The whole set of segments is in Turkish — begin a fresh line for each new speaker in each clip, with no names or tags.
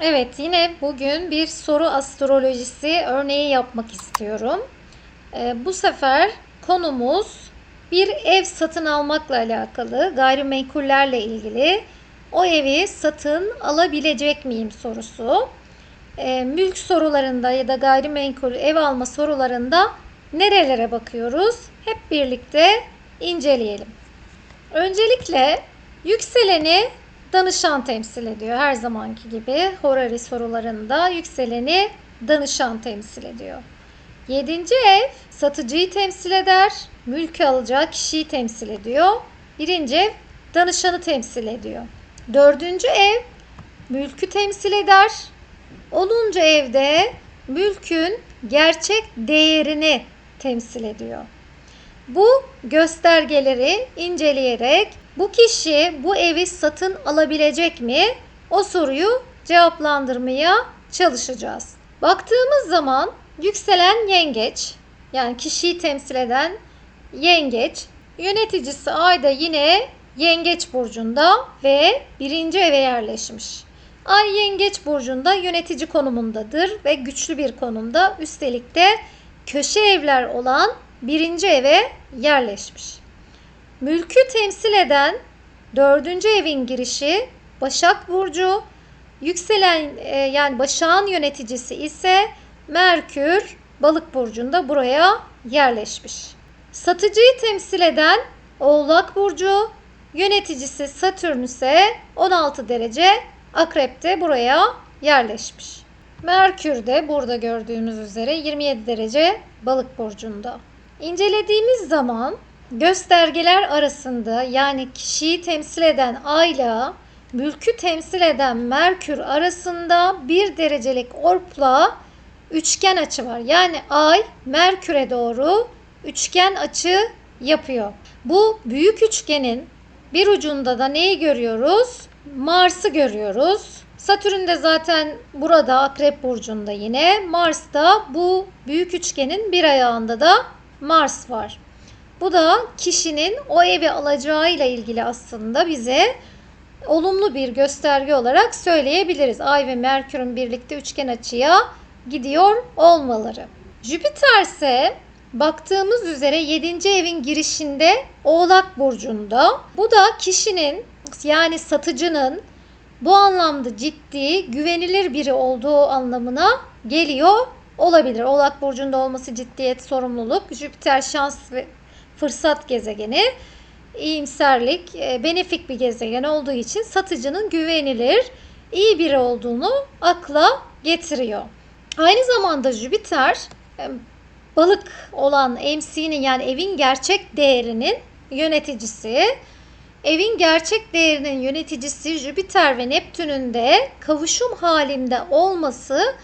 Evet, yine bugün bir soru astrolojisi örneği yapmak istiyorum. Ee, bu sefer konumuz bir ev satın almakla alakalı, gayrimenkullerle ilgili. O evi satın alabilecek miyim sorusu. Ee, mülk sorularında ya da gayrimenkul ev alma sorularında nerelere bakıyoruz? Hep birlikte inceleyelim. Öncelikle yükseleni danışan temsil ediyor. Her zamanki gibi horary sorularında yükseleni danışan temsil ediyor. Yedinci ev satıcıyı temsil eder. Mülkü alacağı kişiyi temsil ediyor. Birinci ev danışanı temsil ediyor. Dördüncü ev mülkü temsil eder. Onuncu evde mülkün gerçek değerini temsil ediyor. Bu göstergeleri inceleyerek bu kişi bu evi satın alabilecek mi? O soruyu cevaplandırmaya çalışacağız. Baktığımız zaman yükselen yengeç yani kişiyi temsil eden yengeç yöneticisi ayda yine yengeç burcunda ve birinci eve yerleşmiş. Ay yengeç burcunda yönetici konumundadır ve güçlü bir konumda üstelik de köşe evler olan birinci eve yerleşmiş. Mülkü temsil eden dördüncü evin girişi Başak Burcu, yükselen e, yani Başak'ın yöneticisi ise Merkür Balık Burcu'nda buraya yerleşmiş. Satıcıyı temsil eden Oğlak Burcu, yöneticisi Satürn ise 16 derece Akrep'te buraya yerleşmiş. Merkür de burada gördüğünüz üzere 27 derece Balık burcunda. İncelediğimiz zaman göstergeler arasında yani kişiyi temsil eden ayla mülkü temsil eden Merkür arasında bir derecelik orpla üçgen açı var. Yani ay Merkür'e doğru üçgen açı yapıyor. Bu büyük üçgenin bir ucunda da neyi görüyoruz? Mars'ı görüyoruz. Satürn de zaten burada Akrep burcunda yine. Mars da bu büyük üçgenin bir ayağında da Mars var. Bu da kişinin o evi alacağıyla ilgili aslında bize olumlu bir gösterge olarak söyleyebiliriz. Ay ve Merkür'ün birlikte üçgen açıya gidiyor olmaları. Jüpiter ise baktığımız üzere 7. evin girişinde Oğlak burcunda. Bu da kişinin yani satıcının bu anlamda ciddi, güvenilir biri olduğu anlamına geliyor olabilir. Oğlak burcunda olması ciddiyet, sorumluluk, Jüpiter şans ve fırsat gezegeni, iyimserlik, e, benefik bir gezegen olduğu için satıcının güvenilir, iyi biri olduğunu akla getiriyor. Aynı zamanda Jüpiter e, balık olan MC'nin yani evin gerçek değerinin yöneticisi. Evin gerçek değerinin yöneticisi Jüpiter ve Neptün'ün de kavuşum halinde olması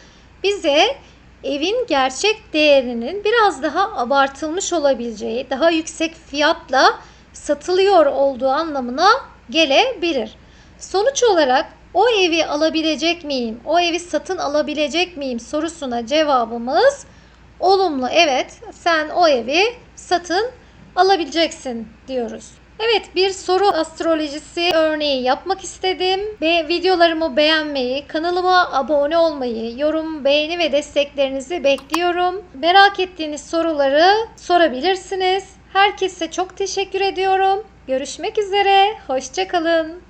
bize evin gerçek değerinin biraz daha abartılmış olabileceği, daha yüksek fiyatla satılıyor olduğu anlamına gelebilir. Sonuç olarak o evi alabilecek miyim? O evi satın alabilecek miyim sorusuna cevabımız olumlu. Evet, sen o evi satın alabileceksin diyoruz. Evet bir soru astrolojisi örneği yapmak istedim. Ve videolarımı beğenmeyi, kanalıma abone olmayı, yorum, beğeni ve desteklerinizi bekliyorum. Merak ettiğiniz soruları sorabilirsiniz. Herkese çok teşekkür ediyorum. Görüşmek üzere. Hoşçakalın.